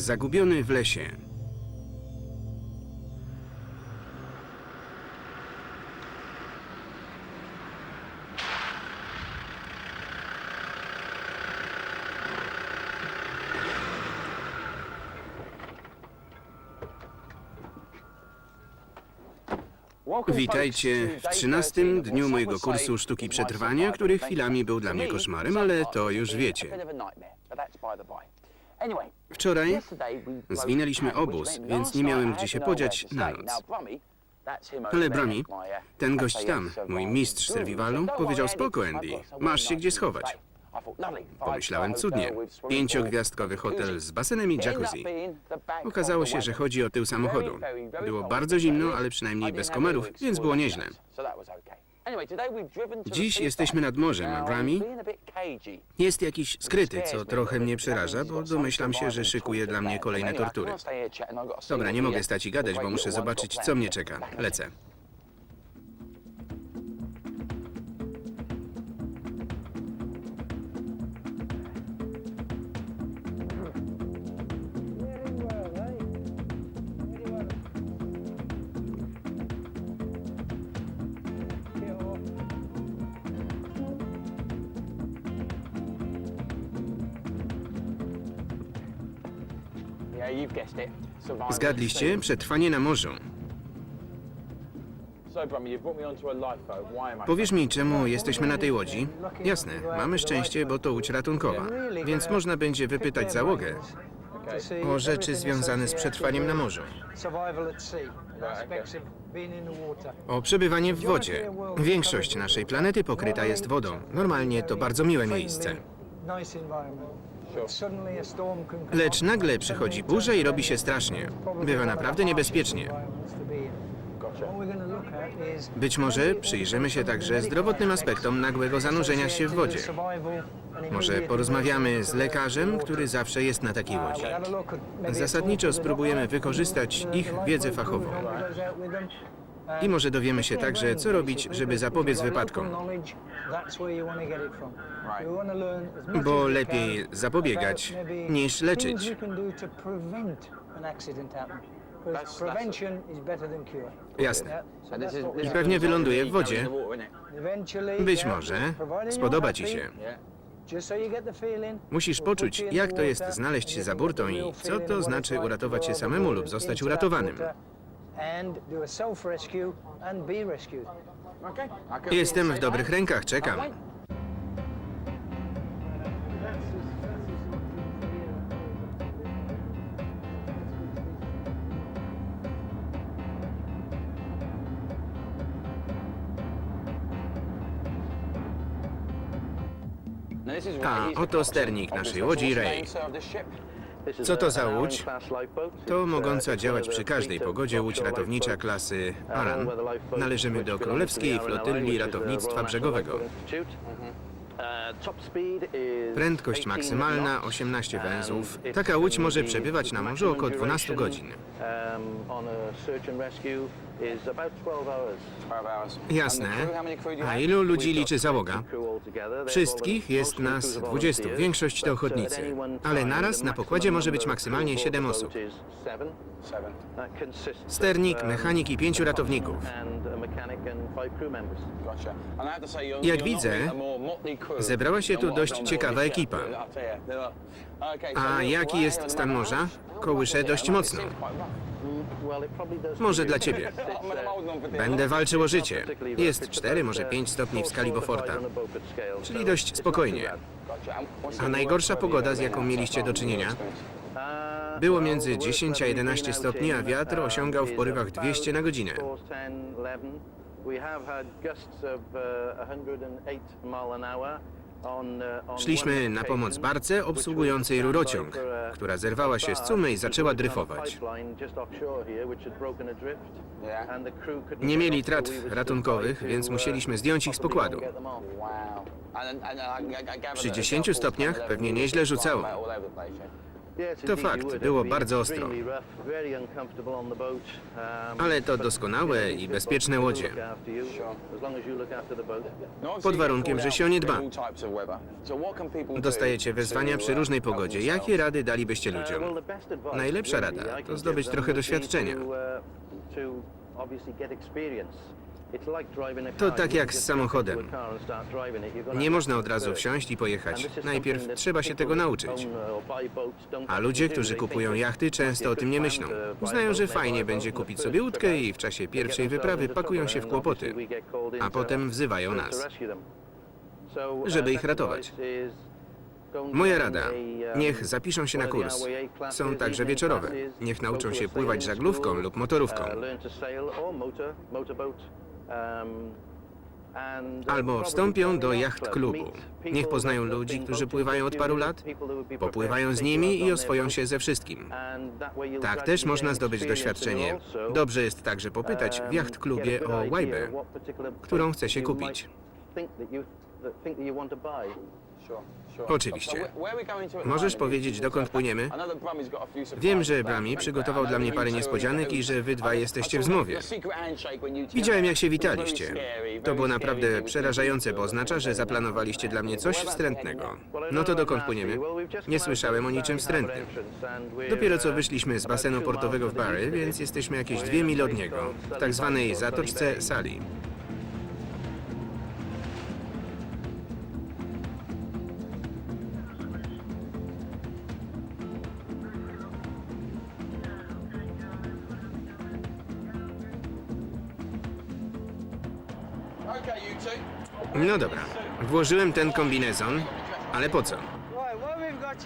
Zagubiony w lesie. Witajcie w trzynastym dniu mojego kursu sztuki przetrwania, który chwilami był dla mnie koszmarem, ale to już wiecie. Wczoraj zwinęliśmy obóz, więc nie miałem gdzie się podziać na noc. Ale Brami, ten gość tam, mój mistrz serwiwalu, powiedział spoko Andy, masz się gdzie schować. Pomyślałem cudnie. Pięciogwiazdkowy hotel z basenem i jacuzzi. Okazało się, że chodzi o tył samochodu. Było bardzo zimno, ale przynajmniej bez komarów, więc było nieźle. Dziś jesteśmy nad morzem, Brami. Jest jakiś skryty, co trochę mnie przeraża, bo domyślam się, że szykuje dla mnie kolejne tortury. Dobra, nie mogę stać i gadać, bo muszę zobaczyć, co mnie czeka. Lecę. Zgadliście? Przetrwanie na morzu. Powiesz mi, czemu jesteśmy na tej łodzi? Jasne, mamy szczęście, bo to łódź ratunkowa, więc można będzie wypytać załogę o rzeczy związane z przetrwaniem na morzu. O przebywanie w wodzie. Większość naszej planety pokryta jest wodą. Normalnie to bardzo miłe miejsce. Lecz nagle przychodzi burza i robi się strasznie. Bywa naprawdę niebezpiecznie. Być może przyjrzymy się także zdrowotnym aspektom nagłego zanurzenia się w wodzie. Może porozmawiamy z lekarzem, który zawsze jest na takiej łodzi. Zasadniczo spróbujemy wykorzystać ich wiedzę fachową. I może dowiemy się także, co robić, żeby zapobiec wypadkom. Bo lepiej zapobiegać niż leczyć. Jasne. I pewnie wyląduje w wodzie. Być może. Spodoba ci się. Musisz poczuć, jak to jest znaleźć się za burtą i co to znaczy uratować się samemu lub zostać uratowanym. Jestem w dobrych rękach, czekam. A, oto sternik naszej łodzi Ray. Co to za łódź? To mogąca działać przy każdej pogodzie łódź ratownicza klasy Aran. Należymy do Królewskiej Flotyli Ratownictwa Brzegowego. Prędkość maksymalna 18 węzłów. Taka łódź może przebywać na morzu około 12 godzin. Jasne. A ilu ludzi liczy załoga? Wszystkich jest nas 20, większość to ochotnicy. Ale naraz na pokładzie może być maksymalnie 7 osób. Sternik, mechanik i pięciu ratowników. Jak widzę, zebrała się tu dość ciekawa ekipa. A jaki jest stan morza? Kołysze dość mocno. Może dla ciebie. Będę walczył o życie. Jest 4, może 5 stopni w skali Beauforta. Czyli dość spokojnie. A najgorsza pogoda, z jaką mieliście do czynienia? Było między 10 a 11 stopni, a wiatr osiągał w porywach 200 na godzinę. Szliśmy na pomoc barce obsługującej rurociąg, która zerwała się z cumy i zaczęła dryfować. Nie mieli tratw ratunkowych, więc musieliśmy zdjąć ich z pokładu. Przy 10 stopniach pewnie nieźle rzucało. To fakt, było bardzo ostro. Ale to doskonałe i bezpieczne łodzie. Pod warunkiem, że się o nie dba. Dostajecie wezwania przy różnej pogodzie. Jakie rady dalibyście ludziom? Najlepsza rada to zdobyć trochę doświadczenia. To tak jak z samochodem. Nie można od razu wsiąść i pojechać. Najpierw trzeba się tego nauczyć. A ludzie, którzy kupują jachty, często o tym nie myślą. Uznają, że fajnie będzie kupić sobie łódkę i w czasie pierwszej wyprawy pakują się w kłopoty, a potem wzywają nas. żeby ich ratować. Moja rada, niech zapiszą się na kurs. Są także wieczorowe. Niech nauczą się pływać żaglówką lub motorówką. Albo wstąpią do jacht klubu. Niech poznają ludzi, którzy pływają od paru lat, Popływają z nimi i oswoją się ze wszystkim. Tak też można zdobyć doświadczenie. Dobrze jest także popytać w jacht klubie o łajbę, którą chce się kupić. Oczywiście. Możesz powiedzieć, dokąd płyniemy? Wiem, że Brami przygotował dla mnie parę niespodzianek i że wy dwa jesteście w zmowie. Widziałem, jak się witaliście. To było naprawdę przerażające, bo oznacza, że zaplanowaliście dla mnie coś wstrętnego. No to dokąd płyniemy? Nie słyszałem o niczym wstrętnym. Dopiero co wyszliśmy z basenu portowego w Barry, więc jesteśmy jakieś dwie mile od niego, w tak zwanej zatoczce Sali. No dobra, włożyłem ten kombinezon, ale po co?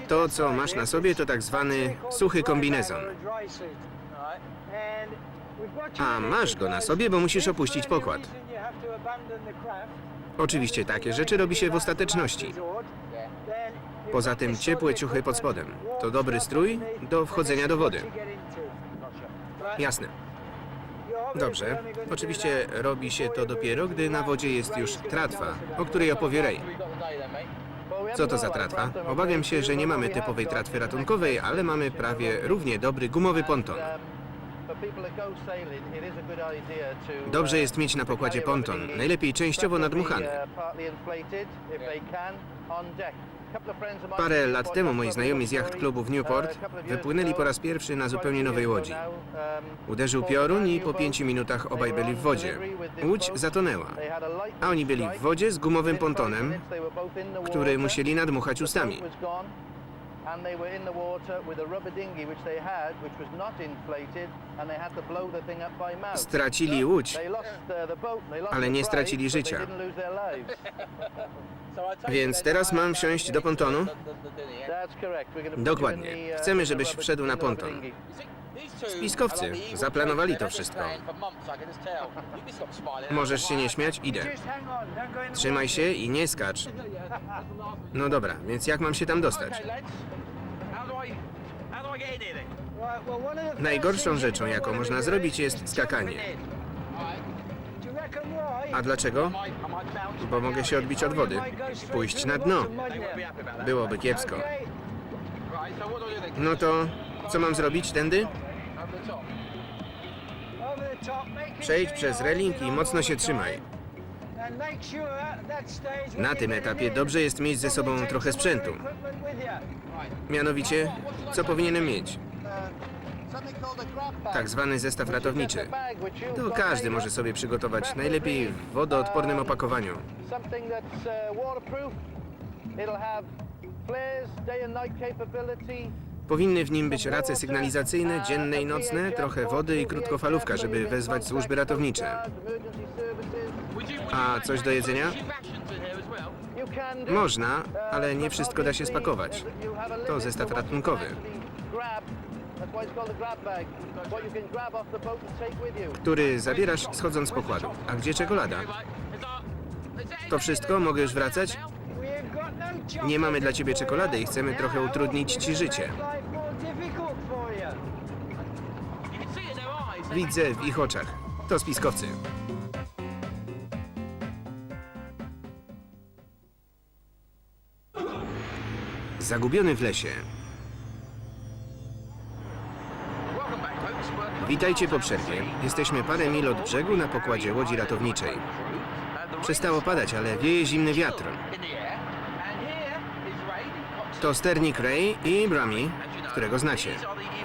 To, co masz na sobie, to tak zwany suchy kombinezon. A masz go na sobie, bo musisz opuścić pokład. Oczywiście takie rzeczy robi się w ostateczności. Poza tym ciepłe ciuchy pod spodem. To dobry strój do wchodzenia do wody. Jasne. Dobrze. Oczywiście robi się to dopiero, gdy na wodzie jest już tratwa, o której opowie Ray. Co to za tratwa? Obawiam się, że nie mamy typowej tratwy ratunkowej, ale mamy prawie równie dobry gumowy ponton. Dobrze jest mieć na pokładzie ponton, najlepiej częściowo nadmuchany. Parę lat temu moi znajomi z jacht klubu w Newport wypłynęli po raz pierwszy na zupełnie nowej łodzi. Uderzył piorun i po pięciu minutach obaj byli w wodzie. Łódź zatonęła, a oni byli w wodzie z gumowym pontonem, który musieli nadmuchać ustami. Stracili łódź, uh, Ale nie stracili życia. więc teraz mam wsiąść do pontonu? Dokładnie. Chcemy, żebyś wszedł na ponton. Spiskowcy zaplanowali to wszystko. Możesz się nie śmiać? Idę. Trzymaj się i nie skacz. No dobra, więc jak mam się tam dostać? Najgorszą rzeczą, jaką można zrobić, jest skakanie. A dlaczego? Bo mogę się odbić od wody. Pójść na dno. Byłoby kiepsko. No to co mam zrobić tędy? Przejdź przez reling i mocno się trzymaj. Na tym etapie dobrze jest mieć ze sobą trochę sprzętu. Mianowicie, co powinienem mieć? Tak zwany zestaw ratowniczy. To każdy może sobie przygotować, najlepiej w wodoodpornym opakowaniu. Uh. Powinny w nim być race sygnalizacyjne, dzienne i nocne, trochę wody i krótkofalówka, żeby wezwać służby ratownicze. A coś do jedzenia? Można, ale nie wszystko da się spakować. To zestaw ratunkowy, który zabierasz schodząc z pokładu. A gdzie czekolada? To wszystko? Mogę już wracać? Nie mamy dla ciebie czekolady i chcemy trochę utrudnić ci życie. Widzę w ich oczach. To spiskowcy. Zagubiony w lesie. Witajcie po przerwie. Jesteśmy parę mil od brzegu na pokładzie łodzi ratowniczej. Przestało padać, ale wieje zimny wiatr. To sternik Ray i Brami, którego znacie.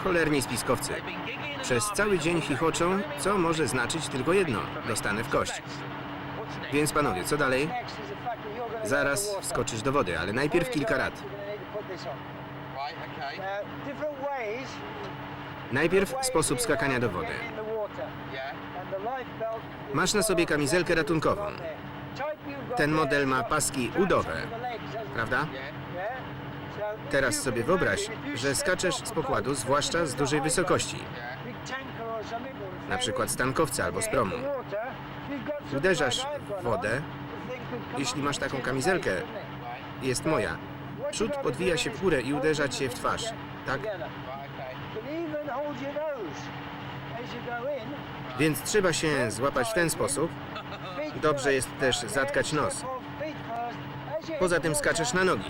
Cholerni spiskowcy. Przez cały dzień chichoczą, co może znaczyć tylko jedno. Dostanę w kość. Więc panowie, co dalej? Zaraz wskoczysz do wody, ale najpierw kilka rad. Najpierw sposób skakania do wody. Masz na sobie kamizelkę ratunkową. Ten model ma paski udowe, prawda? Teraz sobie wyobraź, że skaczesz z pokładu, zwłaszcza z dużej wysokości, na przykład z tankowca albo z promu. Uderzasz w wodę, jeśli masz taką kamizelkę, jest moja. Przód podwija się w górę i uderza cię w twarz, tak? Więc trzeba się złapać w ten sposób. Dobrze jest też zatkać nos. Poza tym skaczesz na nogi.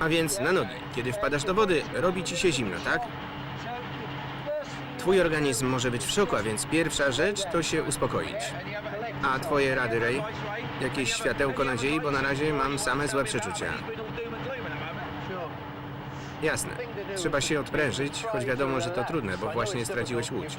A więc na nogi. Kiedy wpadasz do wody, robi ci się zimno, tak? Twój organizm może być w szoku, a więc pierwsza rzecz to się uspokoić. A twoje rady, Ray? Jakieś światełko nadziei, bo na razie mam same złe przeczucia. Jasne. Trzeba się odprężyć, choć wiadomo, że to trudne, bo właśnie straciłeś łódź.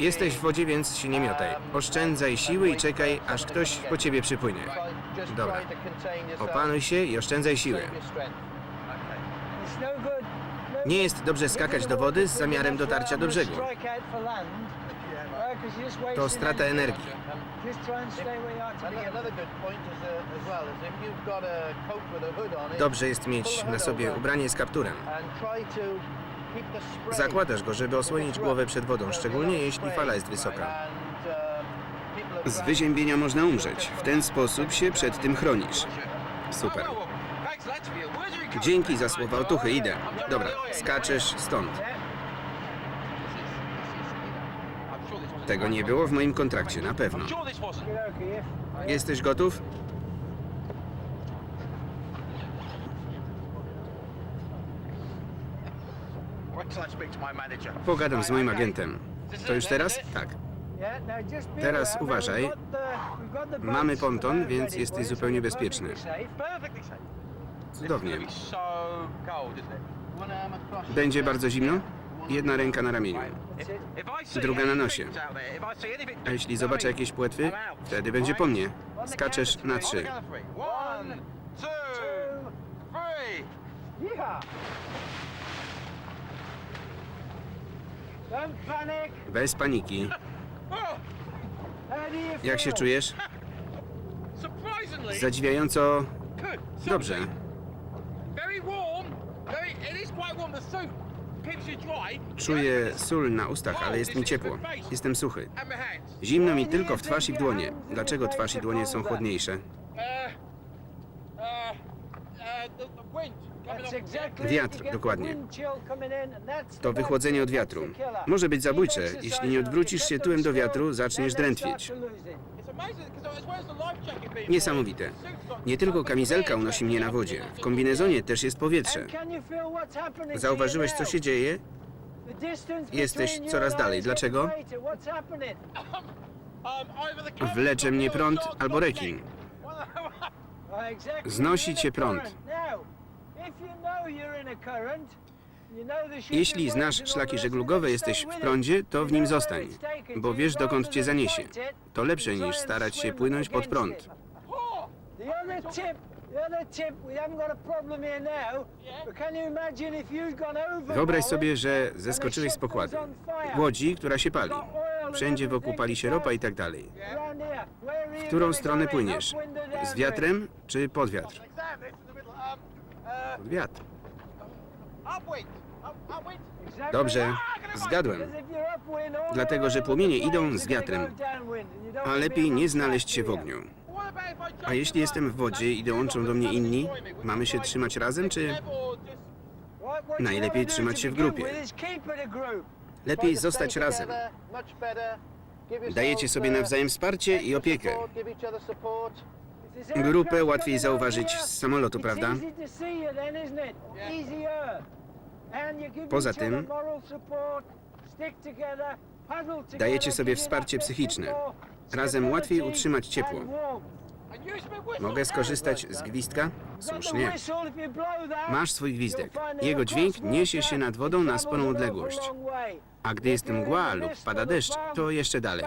Jesteś w wodzie, więc się nie miotaj. Oszczędzaj siły i czekaj, aż ktoś po ciebie przypłynie. Dobra. Opanuj się i oszczędzaj siły. Nie jest dobrze skakać do wody z zamiarem dotarcia do brzegu. To strata energii. Dobrze jest mieć na sobie ubranie z kapturem. Zakładasz go, żeby osłonić głowę przed wodą, szczególnie jeśli fala jest wysoka. Z wyziębienia można umrzeć. W ten sposób się przed tym chronisz. Super. Dzięki za słowa otuchy, idę. Dobra, skaczesz stąd. Tego nie było w moim kontrakcie, na pewno. Jesteś gotów? Pogadam z moim agentem. To już teraz? Tak. Teraz uważaj. Mamy ponton, więc jesteś zupełnie bezpieczny. Cudownie. Będzie bardzo zimno? Jedna ręka na ramieniu. Druga na nosie. A jeśli zobaczę jakieś płetwy, wtedy będzie po mnie. Skaczesz na trzy. Bez paniki. Jak się czujesz? Zadziwiająco dobrze. Czuję sól na ustach, ale jest mi ciepło. Jestem suchy. Zimno mi tylko w twarz i w dłonie. Dlaczego twarz i dłonie są chłodniejsze? Wiatr, dokładnie. To wychłodzenie od wiatru. Może być zabójcze. Jeśli nie odwrócisz się tyłem do wiatru, zaczniesz drętwieć. Niesamowite. Nie tylko kamizelka unosi mnie na wodzie. W kombinezonie też jest powietrze. Zauważyłeś, co się dzieje? Jesteś coraz dalej. Dlaczego? Wlecze mnie prąd albo rekin. Znosi cię prąd. Jeśli znasz szlaki żeglugowe, jesteś w prądzie, to w nim zostań, bo wiesz dokąd cię zaniesie. To lepsze niż starać się płynąć pod prąd. Wyobraź sobie, że zeskoczyłeś z pokładu. Łodzi, która się pali. Wszędzie wokół pali się ropa i tak dalej. W którą stronę płyniesz? Z wiatrem czy pod wiatr? Pod wiatr. Dobrze, zgadłem. Dlatego, że płomienie idą z wiatrem. A lepiej nie znaleźć się w ogniu. A jeśli jestem w wodzie i dołączą do mnie inni, mamy się trzymać razem, czy Najlepiej trzymać się w grupie. lepiej zostać razem? Dajecie sobie nawzajem wsparcie i opiekę. Grupę łatwiej zauważyć z samolotu, prawda? Poza tym Dajecie sobie wsparcie psychiczne. Razem łatwiej utrzymać ciepło. Mogę skorzystać z gwizdka? Słusznie. Masz swój gwizdek. Jego dźwięk niesie się nad wodą na sporą odległość. A gdy jest mgła lub pada deszcz, to jeszcze dalej.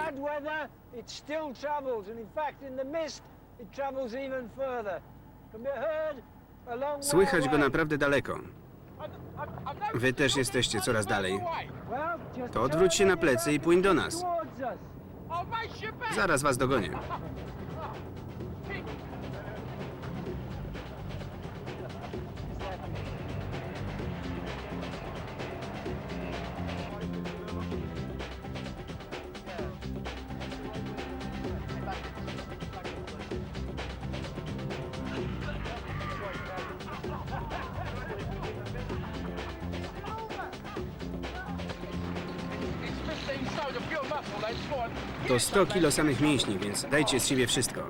Słychać go naprawdę daleko. Wy też jesteście coraz dalej. To odwróć się na plecy i płyń do nas. Zaraz was dogonię. To 100 kilo samych mięśni, więc dajcie z siebie wszystko.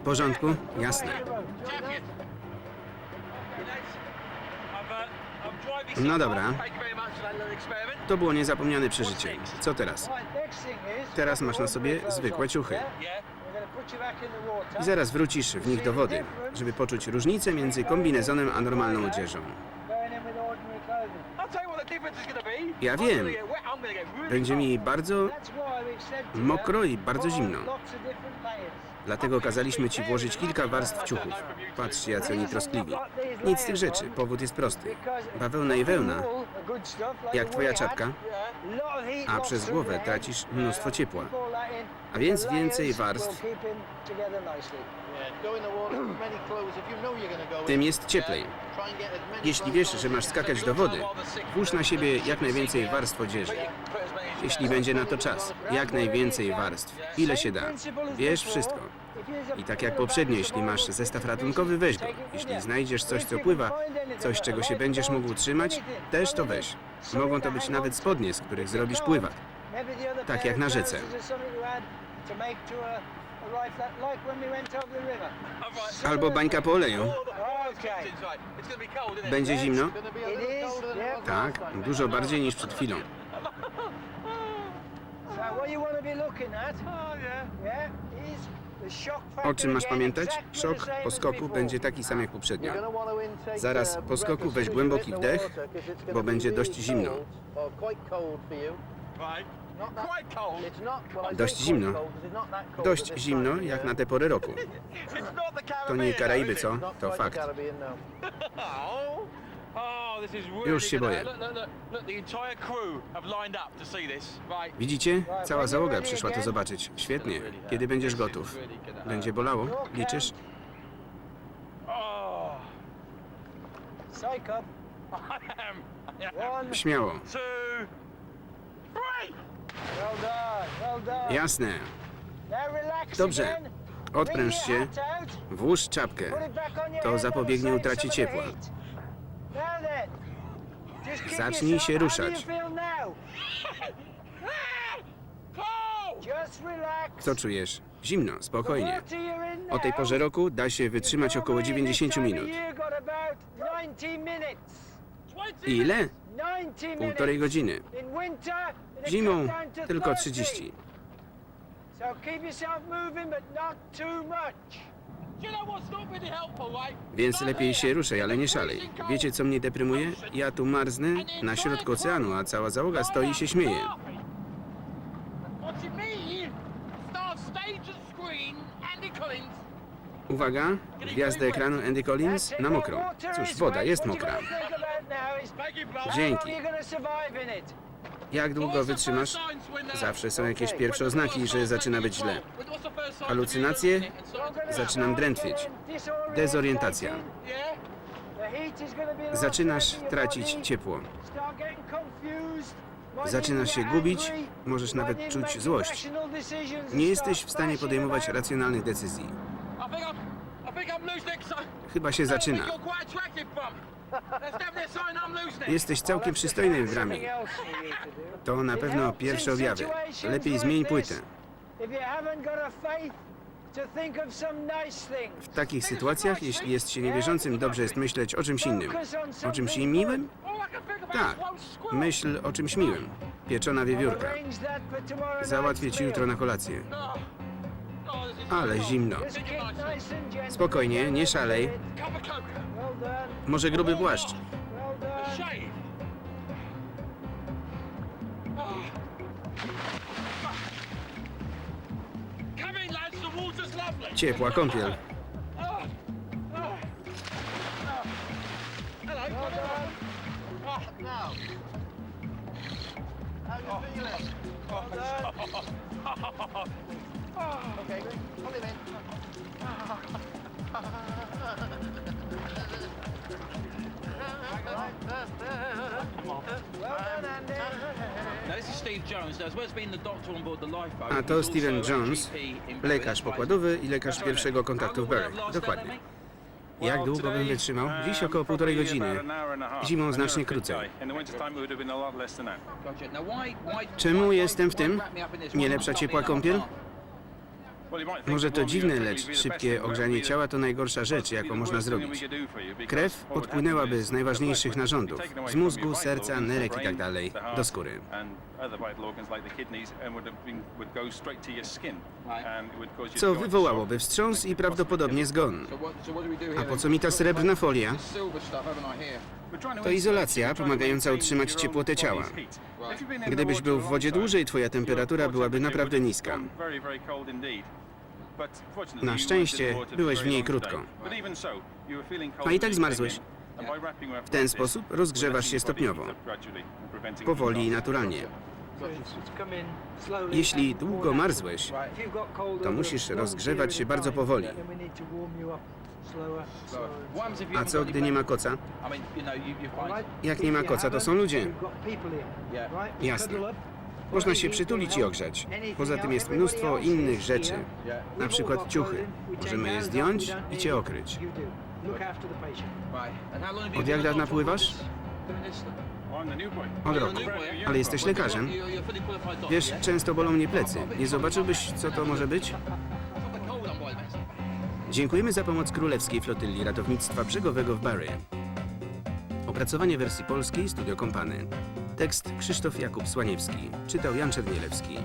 W porządku? Jasne. No dobra. To było niezapomniane przeżycie. Co teraz? Teraz masz na sobie zwykłe ciuchy. I zaraz wrócisz w nich do wody, żeby poczuć różnicę między kombinezonem a normalną odzieżą. Ja wiem. Będzie mi bardzo mokro i bardzo zimno. Dlatego kazaliśmy ci włożyć kilka warstw ciuchów. Patrzcie, jacy oni troskliwi. Nic z tych rzeczy. Powód jest prosty. Bawełna i wełna, jak twoja czapka, a przez głowę tracisz mnóstwo ciepła. A więc więcej warstw, tym jest cieplej. Jeśli wiesz, że masz skakać do wody, włóż na siebie jak najwięcej warstw odzieży. Jeśli będzie na to czas, jak najwięcej warstw. Ile się da. Wiesz wszystko. I tak jak poprzednio, jeśli masz zestaw ratunkowy, weź go. Jeśli znajdziesz coś, co pływa, coś, czego się będziesz mógł trzymać, też to weź. Mogą to być nawet spodnie, z których zrobisz pływak. Tak jak na rzece. Albo bańka po oleju. Będzie zimno? Tak, dużo bardziej niż przed chwilą. O czym masz pamiętać? Szok po skoku będzie taki sam jak poprzednio. Zaraz po skoku weź głęboki wdech, bo będzie dość zimno. Dość zimno. Dość zimno jak na tę porę roku. To nie Karaiby, co? To fakt. Już się boję. Widzicie? Cała załoga przyszła to zobaczyć. Świetnie. Kiedy będziesz gotów? Będzie bolało? Liczysz? Śmiało. Jasne. Dobrze. Odpręż się. Włóż czapkę. To zapobiegnie utracie ciepła. Zacznij się ruszać. Co czujesz? Zimno, spokojnie. O tej porze roku da się wytrzymać około 90 minut. Ile? Półtorej godziny. Zimą tylko 30. Więc lepiej się ruszaj, ale nie szalej. Wiecie, co mnie deprymuje? Ja tu marznę na środku oceanu, a cała załoga stoi i się śmieje. Uwaga, gwiazda ekranu Andy Collins na mokro. Cóż, woda jest mokra. Dzięki. Jak długo wytrzymasz? Zawsze są jakieś pierwsze oznaki, że zaczyna być źle. Halucynacje? Zaczynam drętwieć. Dezorientacja. Zaczynasz tracić ciepło. Zaczynasz się gubić, możesz nawet czuć złość. Nie jesteś w stanie podejmować racjonalnych decyzji. Chyba się zaczyna. Jesteś całkiem przystojny w bramie. To na pewno pierwsze objawy. Lepiej zmień płytę. W takich sytuacjach, jeśli jest się niewierzącym, dobrze jest myśleć o czymś innym. O czymś miłym? Tak, myśl o czymś miłym. Pieczona wiewiórka. Załatwię ci jutro na kolację. Ale zimno. Spokojnie, nie szalej. Może gruby płaszcz. Ciepła kąpiel. A to Steven Jones, lekarz pokładowy i lekarz pierwszego kontaktu w Bury. Dokładnie. Jak długo bym wytrzymał? Dziś około półtorej godziny. Zimą znacznie krócej. Czemu jestem w tym? Nie lepsza ciepła kąpiel? Może to dziwne, lecz szybkie ogrzanie ciała to najgorsza rzecz, jaką można zrobić. Krew odpłynęłaby z najważniejszych narządów, z mózgu, serca, nerek i tak do skóry. Co wywołałoby wstrząs i prawdopodobnie zgon. A po co mi ta srebrna folia? To izolacja pomagająca utrzymać ciepłotę ciała. Gdybyś był w wodzie dłużej, twoja temperatura byłaby naprawdę niska. Na szczęście byłeś w niej krótko. A i tak zmarzłeś. W ten sposób rozgrzewasz się stopniowo, powoli i naturalnie. Jeśli długo marzłeś, To musisz rozgrzewać się bardzo powoli. A co gdy nie ma koca? Jak nie ma koca, to są ludzie. Jasne. Można się przytulić i ogrzać. Poza tym jest mnóstwo innych rzeczy. Na przykład ciuchy. Możemy je zdjąć i cię okryć. Od jak dawna pływasz? Od roku. Ale jesteś lekarzem. Wiesz, często bolą mnie plecy. Nie zobaczyłbyś, co to może być? Dziękujemy za pomoc Królewskiej Flotyli Ratownictwa Brzegowego w Barry. Opracowanie wersji polskiej Studio Kompany. Tekst Krzysztof Jakub Słaniewski. Czytał Jan Czernielewski.